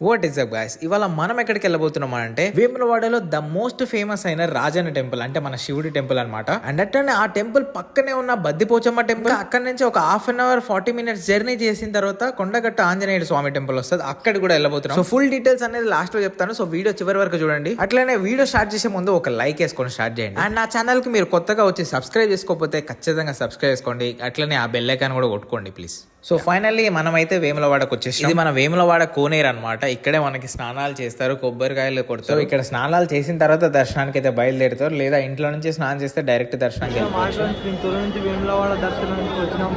What is up guys ఇవాళ మనం ఎక్కడికి వెళ్ళబోతున్నాం అంటే వేములవాడలో ద మోస్ట్ ఫేమస్ అయిన రాజన్న టెంపుల్ అంటే మన శివుడి టెంపుల్ అనమాట అండ్ అట్లనే ఆ టెంపుల్ పక్కనే ఉన్న బద్దిపోచమ్మ టెంపుల్ అక్కడ నుంచి ఒక half an hour forty minutes journey చేసిన తర్వాత కొండగట్ట ఆంజనేయుడు స్వామి టెంపుల్ వస్తుంది. అక్కడ కూడా వెళ్ళబోతున్నాం. సో ఫుల్ డీటెయిల్స్ అనేది లాస్ట్లో చెప్తాను. సో వీడియో చివరి వరకు చూడండి. అట్లనే వీడియో స్టార్ట్ చేసే ముందు ఒక లైక్ వేసుకొని స్టార్ట్ చేయండి. అండ్ నా ఛానల్కి మీరు కొత్తగా వచ్చి సబ్స్క్రైబ్ చేసుకోకపోతే ఖచ్చితంగా సబ్స్క్రైబ్ చేసుకోండి. అట్లనే ఆ బెల్ ఐకాన్ కూడా కొట్టుకోండి ప్లీజ్ సో ఫైనల్లీ మనమైతే వేములవాడకు వచ్చేసి. ఇది మన వేములవాడ కోనేరు అన్నమాట. ఇక్కడే మనకి స్నానాలు చేస్తారు కొబ్బరికాయలు కొడతారు. ఇక్కడ స్నానాలు చేసిన తర్వాత దర్శనానికి అయితే బయలుదేరుతారు. లేదా ఇంట్లో నుంచి స్నానం చేస్తే డైరెక్ట్ దర్శనానికి నుంచి వేములవాడ దర్శనానికి వచ్చినాం.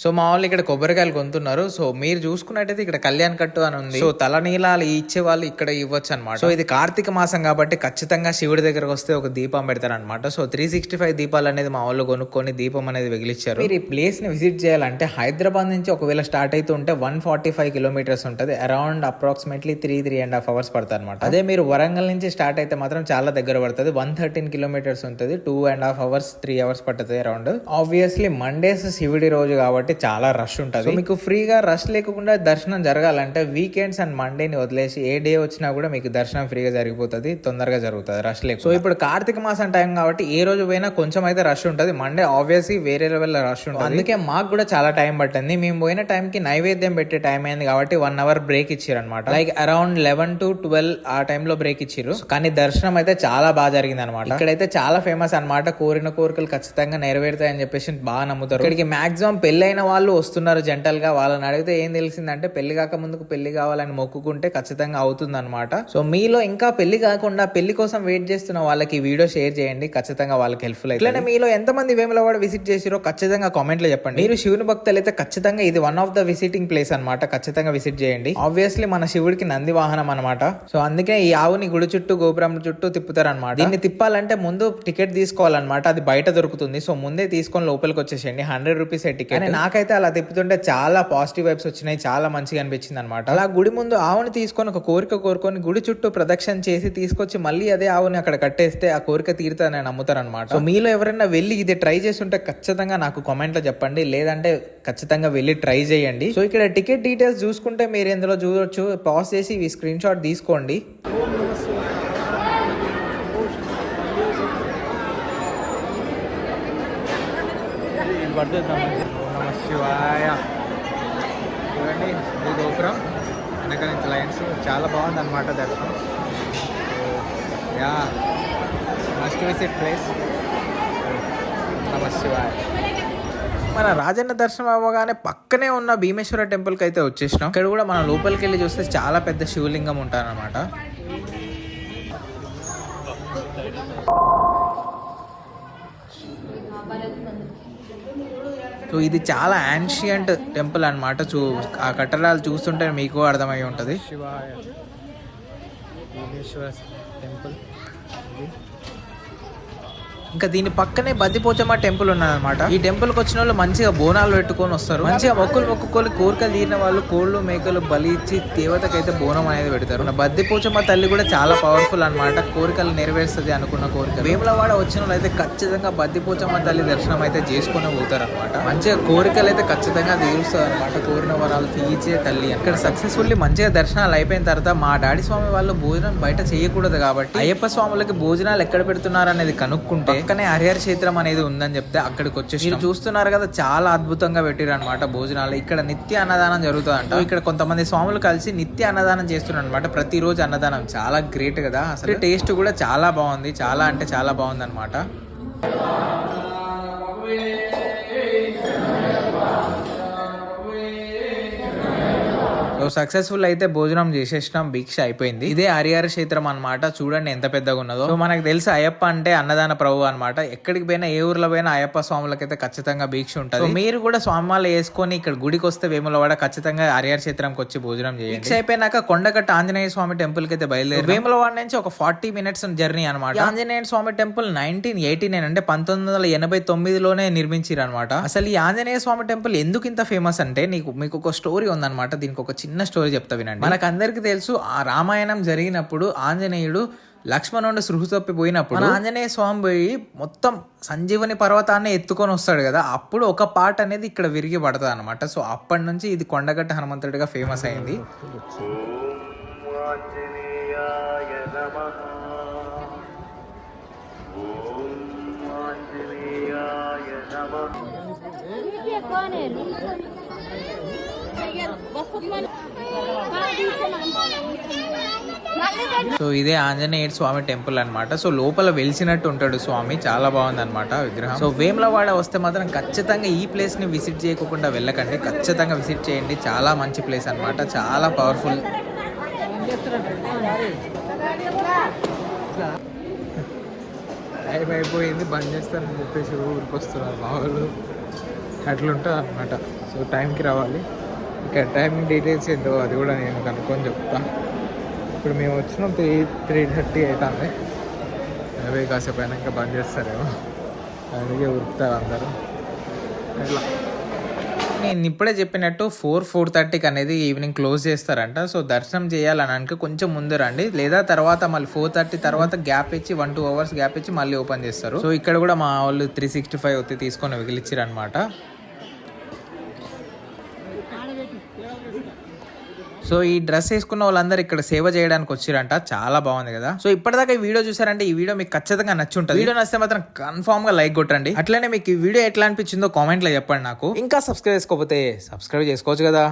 సో మా వాళ్ళు ఇక్కడ కొబ్బరికాయలు కొంటున్నారు. సో మీరు చూసుకున్నట్టయితే ఇక్కడ కళ్యాణ్ కట్టు అని ఉంది. సో తలనీలాలు ఇచ్చే వాళ్ళు ఇక్కడ ఇవ్వచ్చు అనమాట సో ఇది కార్తీక మాసం కాబట్టి ఖచ్చితంగా శివుడి దగ్గరకు వస్తే ఒక దీపం పెడతారు అనమాట సో త్రీ సిక్స్టీ ఫైవ్ దీపాలు అనేది మా వాళ్ళు కొనుక్కొని దీపం అనేది వెగిలిచ్చారు. మీరు ఈ ప్లేస్ని విజిట్ చేయాలంటే హైదరాబాద్ నుంచి ఒకవేళ స్టార్ట్ అయితే ఉంటే వన్ ఫార్టీ ఫైవ్ కిలోమీటర్స్ ఉంటుంది. Around approximately three three and half hours పడుతుంది అనమాట అదే మీరు వరంగల్ నుంచి స్టార్ట్ అయితే మాత్రం చాలా దగ్గర పడుతుంది. వన్ థర్టీన్ కిలోమీటర్స్ ఉంటుంది. Two and half hours three hours పడుతుంది అరౌండ్. ఆబ్వియస్లీ మండేస్ శివుడి రోజు కాబట్టి చాలా రష్ ఉంటుంది. మీకు ఫ్రీగా రష్ లేకుండా దర్శనం జరగాలంటే వీకెండ్స్ అండ్ మండేని వదిలేసి ఏ డే వచ్చినా కూడా మీకు దర్శనం ఫ్రీగా జరిగిపోతుంది తొందరగా జరుగుతుంది రష్ లేక సో ఇప్పుడు కార్తీక మాసం టైం కాబట్టి ఏ రోజు పోయినా కొంచెం అయితే రష్ ఉంటుంది. మండే ఆబ్వియస్లీ వేరే లెవెల్ రష్ ఉంటుంది. అందుకే మాకు కూడా చాలా టైం పట్టింది. మేము పోయిన టైంకి నైవేద్యం పెట్టే టైం అయింది కాబట్టి వన్ అవర్ బ్రేక్ ఇచ్చారు అనమాట like around eleven to twelve ఆ టైంలో బ్రేక్ ఇచ్చారు కానీ దర్శనం అయితే చాలా బాగా జరిగింది అనమాట ఇక్కడైతే చాలా ఫేమస్ అన్నమాట. కోరిన కోరికలు ఖచ్చితంగా నెరవేరుతాయని చెప్పేసి బాగా నమ్ముతారు. ఇక్కడికి మాక్సిమం పెళ్ళైన వాళ్ళు వస్తున్నారు జంటల్గా వాళ్ళని అడిగితే ఏం తెలిసిందంటే పెళ్ళి కాక ముందుకు పెళ్ళి కావాలని మొక్కుకుంటే ఖచ్చితంగా అవుతుంది అనమాట సో మీలో ఇంకా పెళ్ళి కాకుండా పెళ్ళి కోసం వెయిట్ చేస్తున్న వాళ్ళకి ఈ వీడియో షేర్ చేయండి. ఖచ్చితంగా వాళ్ళకి హెల్ప్ఫుల్ అయితే మీలో ఎంతమంది వేములవాడ విజిట్ చేసిరో ఖచ్చితంగా కామెంట్లో చెప్పండి. మీరు శివుని భక్తులు అయితే ఖచ్చితంగా ఇది one of the visiting place అన్నమాట. ఖచ్చితంగా విజిట్ చేయండి. ఆబ్వియస్లీ మన శివుడికి నంది వాహనం అనమాట సో అందుకే ఈ ఆవుని గుడి చుట్టూ గోపురం చుట్టూ తిప్పుతారు అనమాట దీన్ని తిప్పాలంటే ముందు టికెట్ తీసుకోవాలన్నమాట. అది బయట దొరుకుతుంది. సో ముందే తీసుకొని లోపలికి వచ్చేసేయండి. Hundred rupees ticket. నాకైతే అలా తిప్పుతుంటే చాలా పాజిటివ్ వైబ్స్ వచ్చినాయి చాలా మంచిగా అనిపించింది అనమాట అలా గుడి ముందు ఆవుని తీసుకొని ఒక కోరిక కోరుకొని గుడి చుట్టూ ప్రదక్షిణ చేసి తీసుకొచ్చి మళ్ళీ అదే ఆవుని అక్కడ కట్టేస్తే ఆ కోరిక తీరుతా నేను అనమాట సో మీలో ఎవరైనా వెళ్ళి ఇది ట్రై చేసి ఉంటే ఖచ్చితంగా నాకు కామెంట్లో చెప్పండి లేదంటే ఖచ్చితంగా వెళ్ళి ట్రై చేయండి. సో ఇక్కడ టికెట్ డీటెయిల్స్ చూసుకుంటే మీరు ఇందులో చూడొచ్చు. పాస్ చేసి ఇవి స్క్రీన్ షాట్ తీసుకోండి. పడుతుంది శివాయ. చూడండి ఇది గోపురం. వెనక నుంచి లైన్స్. చాలా బాగుంది అనమాట దర్శనం యా మస్ట్ విజిట్ ప్లేస్ నమ శివాయ మన రాజన్న దర్శనం అవ్వగానే పక్కనే ఉన్న భీమేశ్వర టెంపుల్కి అయితే వచ్చేసినాం. ఇక్కడ కూడా మనం లోపలికి వెళ్ళి చూస్తే చాలా పెద్ద శివలింగం ఉంటారనమాట సో ఇది చాలా యాన్షియంట్ టెంపుల్ అన్నమాట. చూ ఆ కట్టడాలు చూస్తుంటే మీకు అర్థమై ఉంటుంది. టెంపుల్ ఇంకా దీని పక్కనే బద్దిపోచమ్మ టెంపుల్ ఉన్నదన్నమాట. ఈ టెంపుల్కి వచ్చిన వాళ్ళు మంచిగా బోనాలు పెట్టుకొని వస్తారు. మంచిగా మొక్కులు మొక్కుకొని కోరికలు తీరిన వాళ్ళు కోళ్ళు మేకలు బలి ఇచ్చి దేవతకైతే బోనం అనేది పెడతారు. బద్దిపోచమ్మ తల్లి కూడా చాలా పవర్ఫుల్ అన్నమాట. కోరికలు నెరవేరుస్తుంది అనుకున్న కోరిక వేములవాడ వచ్చిన వాళ్ళు అయితే ఖచ్చితంగా బద్దిపోచమ్మ తల్లి దర్శనం అయితే చేసుకుని పోతారు అనమాట మంచిగా కోరికలు అయితే ఖచ్చితంగా తీరుస్తారు అనమాట కోరిన వరాలు తీర్చే తల్లి అక్కడ సక్సెస్ఫుల్లీ మంచిగా దర్శనాలు అయిపోయిన తర్వాత మా డాడీ స్వామి వాళ్ళు భోజనం బయట చేయకూడదు కాబట్టి అయ్యప్ప స్వాములకి భోజనాలు ఎక్కడ పెడుతున్నారు అనేది కనుక్కుంటే పక్కనే హరిహర క్షేత్రం అనేది ఉందని చెప్తే అక్కడికి వచ్చేసి మీరు చూస్తున్నారు కదా చాలా అద్భుతంగా పెట్టారు అనమాట భోజనాలు. ఇక్కడ నిత్య అన్నదానం జరుగుతుందంట. ఇక్కడ కొంతమంది స్వాములు కలిసి నిత్య అన్నదానం చేస్తున్నారు అనమాట ప్రతిరోజు అన్నదానం. చాలా గ్రేట్ కదా. అసలు టేస్ట్ కూడా చాలా బాగుంది. చాలా అంటే చాలా బాగుంది అనమాట సక్సెస్ఫుల్ అయితే భోజనం చేసేసినాం భిక్ష అయిపోయింది. ఇదే హరిహర క్షేత్రం అన్నమాట. చూడండి ఎంత పెద్దగా ఉన్నదో. సో మనకు తెలుసు అయ్యప్ప అంటే అన్నదాన ప్రభు అన్నమాట. ఎక్కడికి పోయినా ఏ ఊర్లో పోయినా అయ్యప్ప స్వాములకైతే ఖచ్చితంగా భిక్ష ఉంటుంది. సో మీరు కూడా స్వామాలు వేసుకొని ఇక్కడ గుడికి వస్తే వేములవాడ ఖచ్చితంగా హరిహర క్షేత్రంకి వచ్చి భోజనం చేయండి. భిక్ష అయిపోయినాక కొండగట్ట ఆంజనేయ స్వామి టెంపుల్కి అయితే బయలుదేరి వేములవాడ నుంచి ఒక ఫార్టీ మినిట్స్ జర్నీ అనమాట Anjaneya Swamy temple nineteen eighty nine అంటే పంతొమ్మిది వందల ఎనభై తొమ్మిదిలోనే నిర్మించారు అనమాట అసలు ఈ ఆంజనేయ స్వామి టెంపుల్ ఎందుకు ఇంత ఫేమస్ అంటే నీకు మీకు ఒక స్టోరీ ఉందన్నమాట. దీనికి ఒక చిన్న స్టోరీ చెప్తా వినండి. మనకు అందరికి తెలుసు ఆ రామాయణం జరిగినప్పుడు ఆంజనేయుడు లక్ష్మణుడు సృహు తప్పి పోయినప్పుడు మన ఆంజనేయ స్వామి పోయి మొత్తం సంజీవని పర్వతాన్ని ఎత్తుకొని వస్తాడు కదా అప్పుడు ఒక పార్ట్ అనేది ఇక్కడ విరిగి పడుతుంది అనమాట సో అప్పటి నుంచి ఇది కొండగట్ట హనుమంతుడిగా ఫేమస్ అయింది. సో ఇదే ఆంజనేయ స్వామి టెంపుల్ అన్నమాట. సో లోపల వెలిసినట్టు ఉంటాడు స్వామి. చాలా బాగుంది అనమాట విగ్రహం. సో వేములవాడ వస్తే మాత్రం ఖచ్చితంగా ఈ ప్లేస్ని విజిట్ చేయకుండా వెళ్ళకండి. ఖచ్చితంగా విజిట్ చేయండి. చాలా మంచి ప్లేస్ అన్నమాట. చాలా పవర్ఫుల్ టైం అయిపోయింది. బంద్ చేస్తారని చెప్పేసి ఊరికి వస్తున్నారు మా వాళ్ళు. అట్లుంటుంది అనమాట సో టైంకి రావాలి. ఇంకా టైమింగ్ డీటెయిల్స్ ఏంటో అది కూడా నేను కనుక్కొని చెప్తా. ఇప్పుడు మేము వచ్చినాం త్రీ త్రీ థర్టీ అవుతుంది ఎనభై కాసేపు అయినాక బంద్ చేస్తారేమో. అందుకే ఉరుకుతారు అందరూ. ఇట్లా. నేను ఇప్పుడే చెప్పినట్టు ఫోర్ ఫోర్ థర్టీకి అనేది ఈవినింగ్ క్లోజ్ చేస్తారంట. సో దర్శనం చేయాలని అనుకో కొంచెం ముందు రండి. లేదా తర్వాత మళ్ళీ ఫోర్ థర్టీ తర్వాత గ్యాప్ ఇచ్చి వన్ టూ అవర్స్ గ్యాప్ ఇచ్చి మళ్ళీ ఓపెన్ చేస్తారు. సో ఇక్కడ కూడా మా వాళ్ళు త్రీ సిక్స్టీ ఫైవ్ వచ్చి తీసుకొని మిగిలిచ్చారు అనమాట సో ఈ డ్రెస్ వేసుకున్న వాళ్ళందరూ ఇక్కడ సేవ చేయడానికి వచ్చారంట. చాలా బాగుంది కదా. సో ఇప్పటిదాకా ఈ వీడియో చూసారంటే ఈ వీడియో మీకు ఖచ్చితంగా నచ్చి ఉంటుంది వీడియో నచ్చితే మాత్రం కన్ఫామ్గా లైక్ కొట్టండి. అట్లనే మీకు ఈ వీడియో ఎట్లా అనిపించిందో కామెంట్లో చెప్పండి నాకు. ఇంకా సబ్స్క్రైబ్ చేసుకోకపోతే సబ్స్క్రైబ్ చేసుకోవచ్చు కదా.